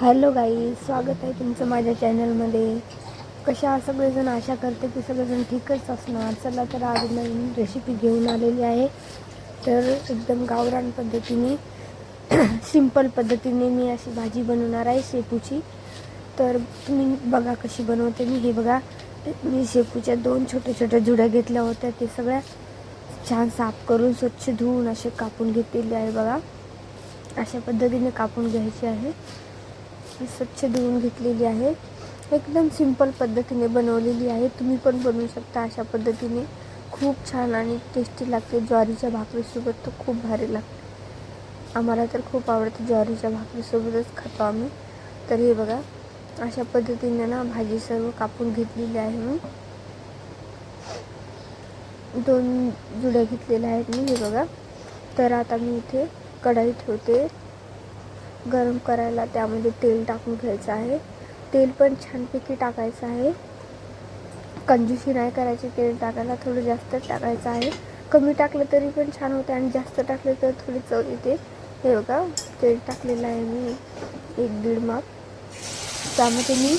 Hello गाई स्वागत आहे तुमचं माझ्या चॅनलमध्ये. कशा सगळेजण? आशा करते की सगळेजण ठीकच असणार. चला तर आज नवीन रेसिपी घेऊन आलेली आहे. तर एकदम गावरान पद्धतीने सिंपल पद्धतीने मी अशी भाजी बनवणार आहे शेपूची. तर तुम्ही बघा कशी बनवते मी. हे बघा मी शेपूच्या दोन छोट्या छोट्या जुड्या घेतल्या होत्या. ते सगळ्या छान साफ करून स्वच्छ धुवून असे कापून घेतलेले आहे बघा. अशा पद्धतीने कापून घ्यायचे आहे. मी स्वच्छ धुवून घेतलेली आहे. एकदम सिंपल पद्धतीने बनवलेली आहे. तुम्ही पण बनवू शकता अशा पद्धतीने. खूप छान आणि टेस्टी लागते. ज्वारीच्या भाकरीसोबत तर खूप भारी लागते. आम्हाला तर खूप आवडते ज्वारीच्या भाकरीसोबतच खातो आम्ही. तर हे बघा अशा पद्धतीने ना भाजी सर्व कापून घेतलेली आहे मी. दोन जुड्या घेतलेल्या आहेत मी हे बघा. तर आता मी इथे कढाई ठेवते. गरम करायला त्यामध्ये तेल टाकून घ्यायचं आहे. तेल पण छानपैकी टाकायचं आहे. कंजूशी नाही करायची तेल टाकायला थोडं जास्त टाकायचं आहे. कमी टाकलं तरी पण छान होते आणि जास्त टाकलं तर थोडी चव येते. हे बघा तेल टाकलेलं आहे मी एक दीड माप. त्यामध्ये मी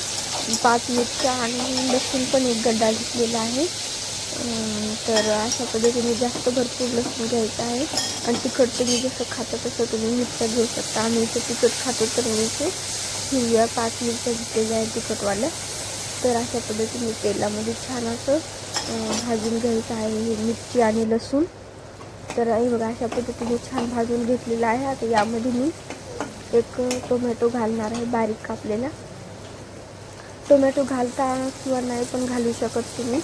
पाच मिरच्या आणि लसूण पण एक गड्डा घेतलेला आहे. तर अशा पद्धतीने जास्त भरपूर लसूण घ्यायचं आहे. आणि तिखट तुम्ही जसं खाता तसं तुम्ही मिरच्या घेऊ शकता. आम्ही इथे तिखट खातो तर मी इथे हिरव्या पाच मिरच्या घेतलेल्या आहेत तिखटवाल्या. तर अशा पद्धतीने तेलामध्ये छान असं भाजून घ्यायचं आहे मिरची आणि लसूण. तर हे बघा अशा पद्धतीने छान भाजून घेतलेलं आहे. आता यामध्ये मी एक टोमॅटो घालणार आहे बारीक कापलेला. टोमॅटो घालता किंवा नाही पण घालू शकत तुम्ही.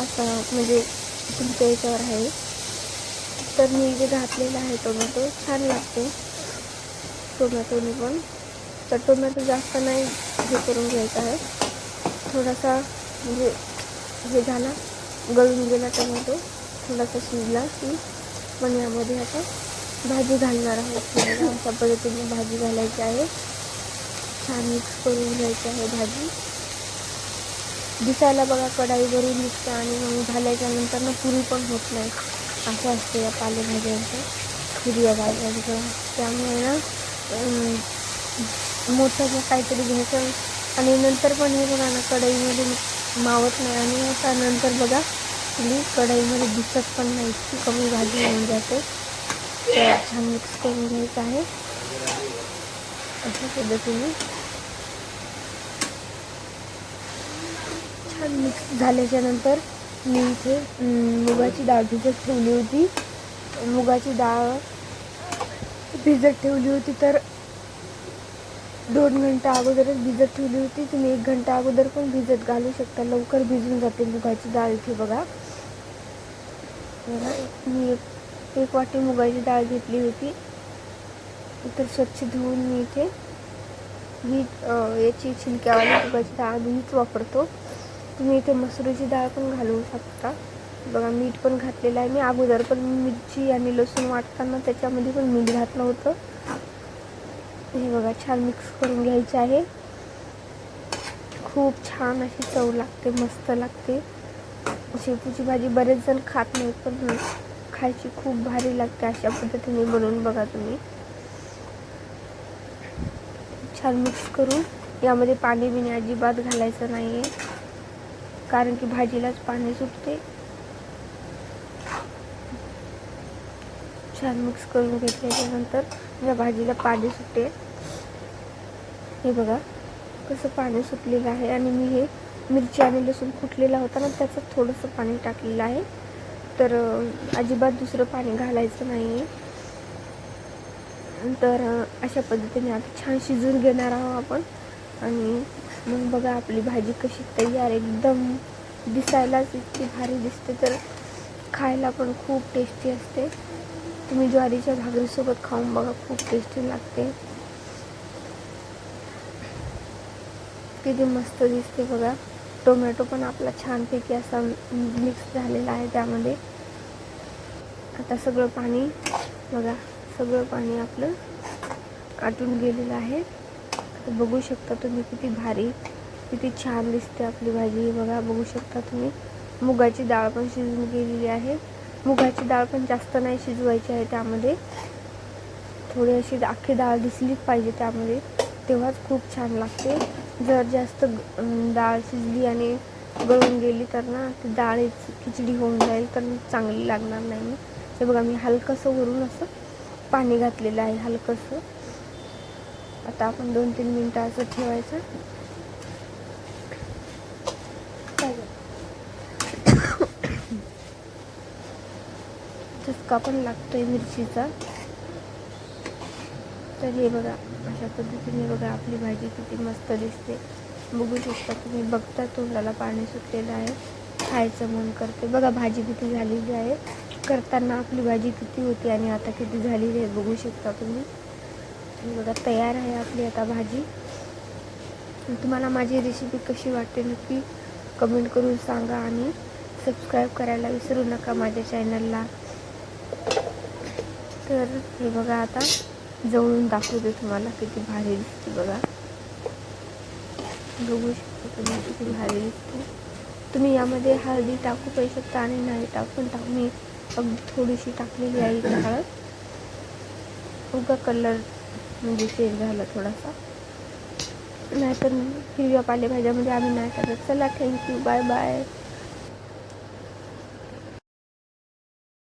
असं म्हणजे तुमच्या याच्यावर आहे. तर मी जे घातलेलं आहे टोमॅटो छान लागते. टोमॅटोने पण. तर टोमॅटो जास्त नाही हे करून घ्यायचा आहे. थोडासा म्हणजे हे झाला गळून गेला टोमॅटो. थोडासा शिजला की पण यामध्ये आता भाजी घालणार आहोत अशा पद्धतीने भाजी घालायची आहे. छान मिक्स करून घ्यायची आहे भाजी. दिसायला बघा कढाईवरून दिसतं आणि मग घालायच्यानंतर ना पुरी पण होत नाही. असं असते या पालेभाज्यांचं हिरव्या भाज्यांचं त्यामुळे ना मोठं काहीतरी घ्यायचं आणि नंतर पण हे बघा ना कढईमध्ये मावत नाही. आणि त्यानंतर बघा तुम्ही कढईमध्ये दिसत पण नाही. इतकी कमी भाजी होऊन जाते. तर छान मिक्स करून घ्यायचं आहे. अशा पद्धतीने छान मिक्स झाल्याच्यानंतर मी इथे मुगाची डाळ भिजत ठेवली होती. मुगाची डाळ भिजत ठेवली होती तर दोन घंटा अगोदरच भिजत ठेवली होती. तुम्ही एक घंटा अगोदर पण भिजत घालू शकता. लवकर भिजून जाते मुगाची डाळ इथे बघा. मी एक एक वाटी मुगाची डाळ घेतली होती. तर स्वच्छ धुवून मी इथे मी याची छिलक्यावाली मुगाची डाळ मीच वापरतो. तुम्ही इथे मसुरीची डाळ पण घालू शकता. बघा मीठ पण घातलेलं आहे. मी अगोदर पण मिरची आणि लसूण वाटताना त्याच्यामध्ये पण मीठ घातलं होतं. हे बघा छान मिक्स करून घ्यायचे आहे. खूप छान अशी चव लागते मस्त लागते. शेपूची भाजी बरेच जण खात नाहीत पण खायची खूप भारी लागते अशा पद्धतीने बनवून बघा तुम्ही. छान मिक्स करून यामध्ये पाणी बिणी अजिबात घालायचं नाही आहे कारण की भाजीलाच पाणी सुटते. छान मिक्स करून घेतल्याच्यानंतर या भाजीला पाणी सुटते. हे बघा कसं पाणी सुटलेलं आहे आणि मी हे मिरची आणि लसूण फुटलेला होता ना त्याचं थोडंसं पाणी टाकलेलं आहे. तर अजिबात दुसरं पाणी घालायचं नाही आहे तर अशा पद्धतीने आता छान शिजून घेणार आहोत आपण. आणि मग बघा आपली भाजी कशी तयार एकदम दिसायलाच इतकी भारी दिसते तर खायला पण खूप टेस्टी असते. तुम्ही ज्वारीच्या भाकरीसोबत खाऊन बघा खूप टेस्टी लागते. किती मस्त दिसते बघा. टोमॅटो पण आपला छानपैकी असा मिक्स झालेला आहे त्यामध्ये. आता सगळं पाणी बघा सगळं पाणी आपलं आटून गेलेलं आहे. बघू शकता तुम्ही किती भारी किती छान दिसते आपली भाजी. बघा बघू शकता तुम्ही. मुगाची डाळ पण शिजून गेलेली आहे. मुगाची डाळ पण जास्त नाही शिजवायची आहे त्यामध्ये. थोडी अशी अख्खी डाळ दिसलीच पाहिजे त्यामध्ये. तेव्हाच खूप छान लागते. जर जास्त डाळ शिजली आणि गळून गेली तर ना ती डाळ खिचडी होऊन जाईल तर चांगली लागणार नाही. मग हे बघा मी हलकंसं वरून असं पाणी घातलेलं आहे हलकंसं. आता आपण दोन तीन मिनटं असं ठेवायचं. चटका पण लागतोय मिरचीचा. तर हे बघा अशा पद्धतीने बघा आपली भाजी किती मस्त दिसते. बघू शकता तुम्ही बघता तोंडाला पाणी सुटलेलं आहे. खायचं मन करते बघा भाजी किती झालेली आहे. करताना आपली भाजी किती होती आणि आता किती झालेली आहे बघू शकता तुम्ही. बघा तयार आहे आपली आता भाजी. तुम्हाला माझी रेसिपी कशी वाटते नक्की कमेंट करून सांगा आणि सबस्क्राईब करायला विसरू नका माझ्या चॅनलला तर हे बघा आता जवळून दाखवते तुम्हाला किती भारी दिसते बघा. बघू शकता तुम्ही किती भारी दिसते. तुम्ही यामध्ये हळदी टाकू पण शकता आणि नाही टाकून टाकू. मी अगदी थोडीशी टाकलेली आहे इथे हळद. उगा कलर म्हणजे चेंज झाला थोडासा. नाही नाहीतर हिरव्या पालेभाज्यामध्ये म्हणजे आम्ही नाही करत चला थँक्यू बाय बाय